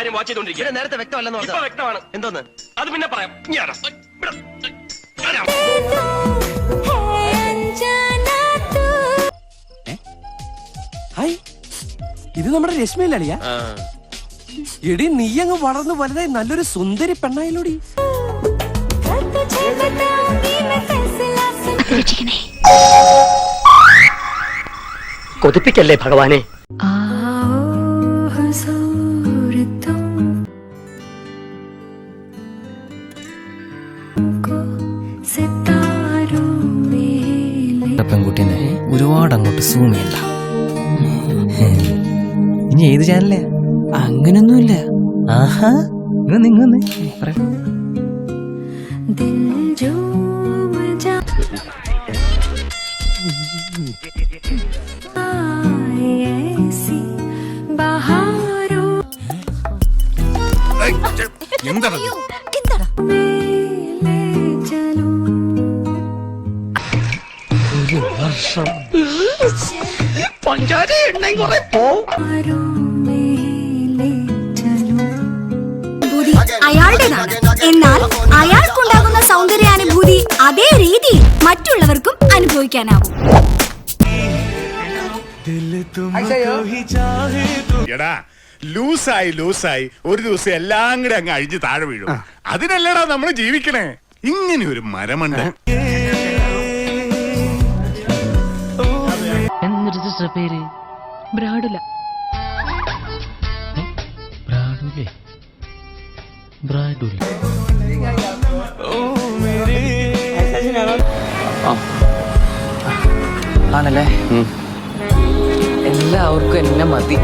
കാര്യം വാച്ച് ചെയ്തോണ്ടിരിക്കുക. നേരത്തെ വ്യക്തമല്ലെന്ന് ഇപ്പൊ വ്യക്തമാണ്. എന്തോന്ന്? അത് പിന്നെ പറയാം. ഞാനാ. ഇവിടെ. ഹായ്. ഇത് നമ്മുടെ രശ്മിയിലളിയ എടി നീ അങ്ങ് വളർന്നു വലുതായി നല്ലൊരു സുന്ദരി പെണ്ണായിലൂടി കൊതിപ്പിക്കല്ലേ ഭഗവാനെ? പെൺകുട്ടീനെ ഒരുപാട് അങ്ങോട്ട് സൂം ചെയ്യണ്ട ഇനി ഏത് ചാനലേ അങ്ങനൊന്നുമില്ല. ആഹാ. ഇന്ന് എണ്ണയും കുറെ ബുദ്ധി അയാളുടേതാണ്. എന്നാൽ അയാൾക്കുണ്ടാകുന്ന സൗന്ദര്യാനുഭൂതി അതേ രീതി മറ്റുള്ളവർക്കും അനുഭവിക്കാനാവും. എടാ ലൂസായി ലൂസായി. ഒരു ദിവസം എല്ലാം കൂടെ അങ്ങ് അഴിഞ്ഞ് താഴെ വീഴും. അതിനല്ലടാ നമ്മൾ ജീവിക്കണേ? ഇങ്ങനെ ഒരു മരമണ്ട. എന്നിട്ട് പേര്? ബ്രാഡുല. ബ്രാഡുലേ? ബ്രാഡുല. ആണല്ലേ? എല്ലാവർക്കും എന്നെ മതി.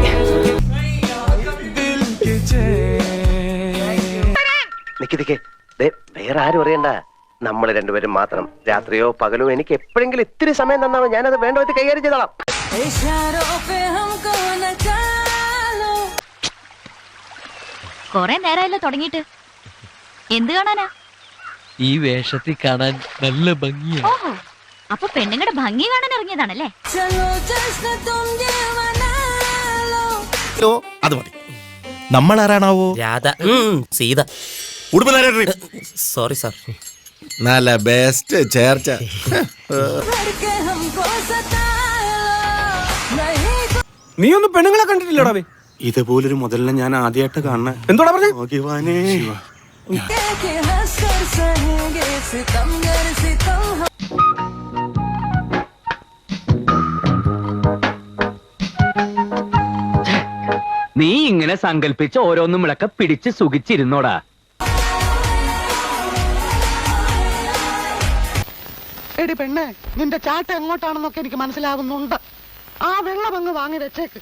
വേറെ ആരും അറിയണ്ട. നമ്മൾ രണ്ടുപേരും മാത്രം രാത്രിയോ പകലോ എനിക്ക് എപ്പോഴെങ്കിലും ഇത്തിരി സമയം തന്നാണോ ഞാനത് വേണ്ട വിധത്തിൽ കൈകാര്യം ചെയ്തോളാം. കൊറേ നേരമല്ലോ തുടങ്ങിയിട്ട്. എന്ത് കാണാനാ? ഈ വേഷത്തിൽ കാണാൻ നല്ല ഭംഗിയാണ് ഓഹോ അപ്പൊ പെണ്ണുങ്ങളുടെ ഭംഗി കാണാൻ ഇറങ്ങിയതാണല്ലേ? അത് മതി. നമ്മൾ ആരാണാവോ രാധ സീത. ഉടുപ്പ് സോറി സാർ. നല്ല ബെസ്റ്റ് ചേർച്ച. നീ ഒന്നും പെണ്ണുങ്ങളെ കണ്ടിട്ടില്ലടാ ബേ ഇതുപോലൊരു മുതലിനെ ഞാൻ ആദ്യമായിട്ട് കാണണേ എന്തോടാ പറഞ്ഞേ? ഭഗവാനേ. നീ ഇങ്ങനെ സങ്കല്പിച്ച് ഓരോന്നും വിളക്ക പിടിച്ച് സുഖിച്ചിരുന്നോടാ. എടി പെണ്ണേ നിന്റെ ചാട്ട എങ്ങോട്ടാണെന്നൊക്കെ എനിക്ക് മനസ്സിലാവുന്നുണ്ട്. ആ വെള്ളം അങ്ങ് വാങ്ങി വെച്ചേക്ക്.